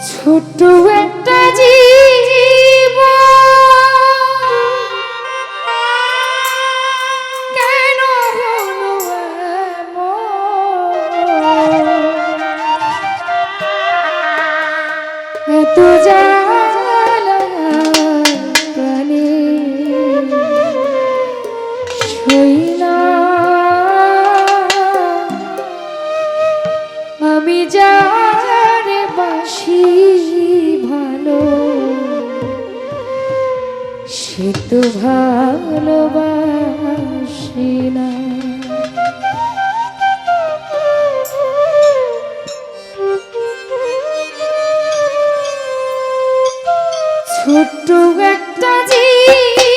ছোট্ট একটা জীব কেন হলো এত জ্বালা সে তো ভালোবাসি না। ছোট্ট একটা জীবন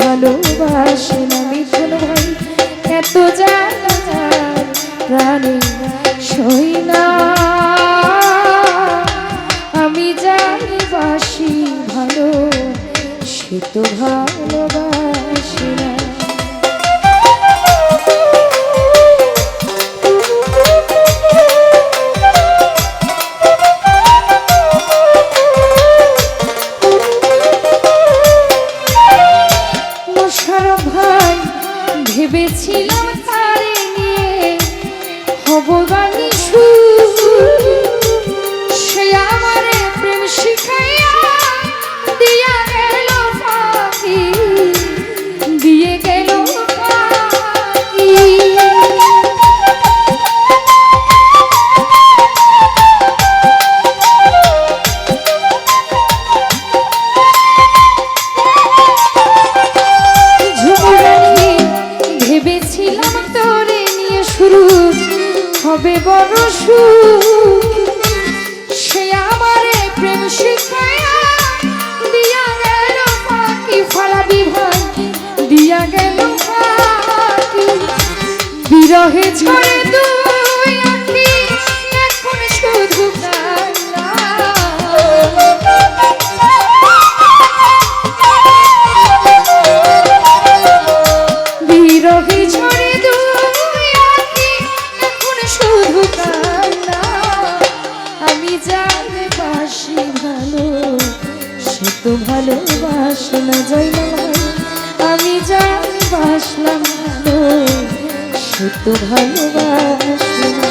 ভালোবাসে না মিঠুন ভাই, এত জানি প্রাণে সই না। আমি জানি বাসি ভালো, সে তো ভালোবাসে হব গানি সে আমার প্রেম শিখাইয়া হবে বড় সুখ। সে আমারে প্রেম শিখায়া দিয়া গেল বিরহে ঝরে জানি বাসি ভালো, সে তো ভালোবাসে না না। আমি জানি বাসলাম ভালো, সে তো ভালোবাসে না।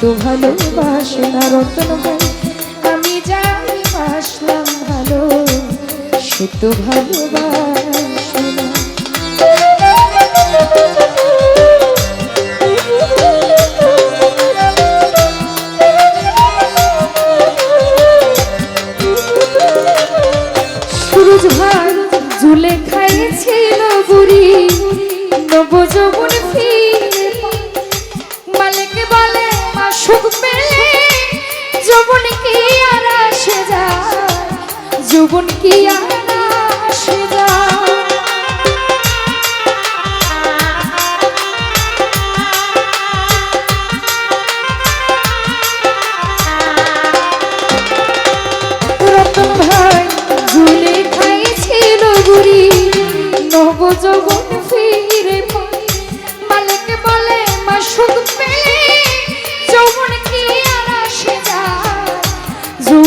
তো ভালোবাসে না রতন ভাই? আমি জানি বাসলাম ভালো সে তো ভালোবাসে সুখ পেলে যৌবন কি আর আসে যায়? যৌবন কি আর আসে রতন ভাই ঝুলে খাইছিল গুড়ি নবযৌবন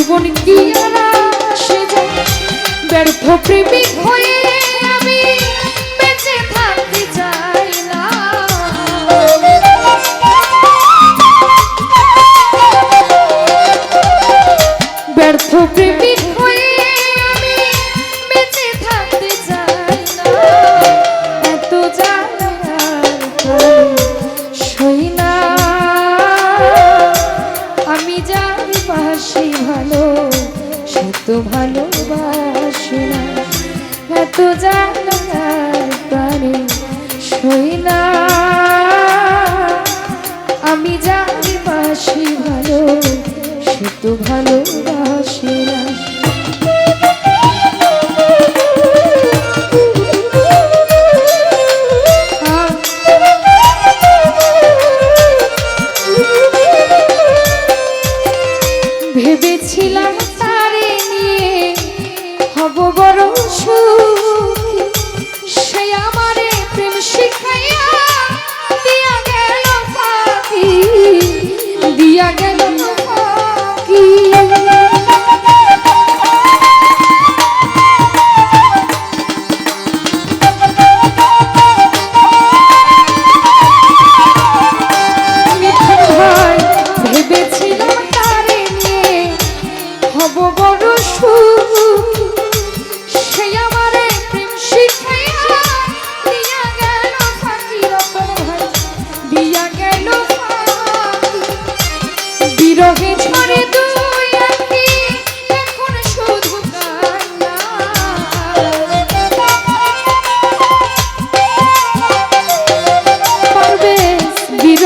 জীবন কি সে ব্যর্থ প্রেমিক হয়ে আমি বেঁচে থাকতে চাই না। ব্যর্থ প্রেমিক ভালোবাসি না এত জানার পারে সই না।